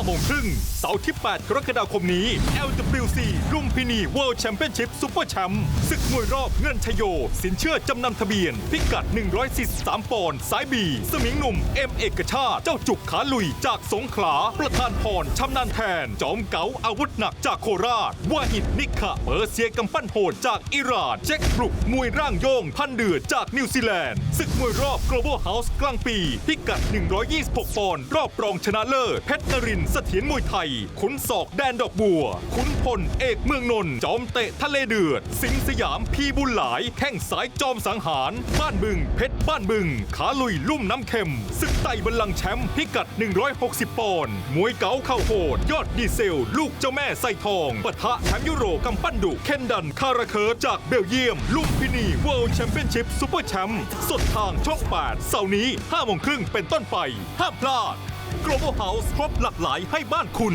5โมงครึ่งเสาร์ที่ 8 กรกฎาคมนี้ LWC ลุมพินี World Championship Super Champ ศึกมวยรอบเงินชโย สินเชื่อจำนำทะเบียน พิกัด 143 ปอนด์สายบี สมิงหนุ่ม เอ็มเอกชาติ เจ้าจุกขาลุยจากสงขลา ประธานพรชำนาญแทน จอมเก๋าอาวุธหนักจากโคราชวาหิดนิกะเปอร์เซียกำปั้นโหดจากอิหร่านเจ็คบรุกมวยร่างโยงพันเดือดจากนิวซีแลนด์ศึกมวยรอบ Global House กลางปี พิกัด 126 ปอนด์รอบรองชนะเลิศเพชรนรินเสถียรมวยไทย ขุนศอกแดนดอกบัว ขุนพลเอกเมืองนนท์จอมเตะทะเลเดือด สิงสยามพีบุญหลายแข้งสายจอมสังหาร บ้านบึง เพชรบ้านบึง ขาลุยลุ่มน้ำเค็มศึกไต่บัลลังก์แชมป์พิกัด 160 ปอนด์มวยเก๋าเข่าโหด ยอดดีเซล ลูกเจ้าแม่ไส่ทองปะทะแชมป์ยุโรปกำปั้นดุเคนดันคาราเคิร์จากเบลเยียม ลุ่มพินี World Championship Super Champ สดทางช่อง 8 เสาร์นี้5โมงครึ่งเป็นต้นไป ห้ามพลาด Global House ครบหลากหลายให้บ้านคุณ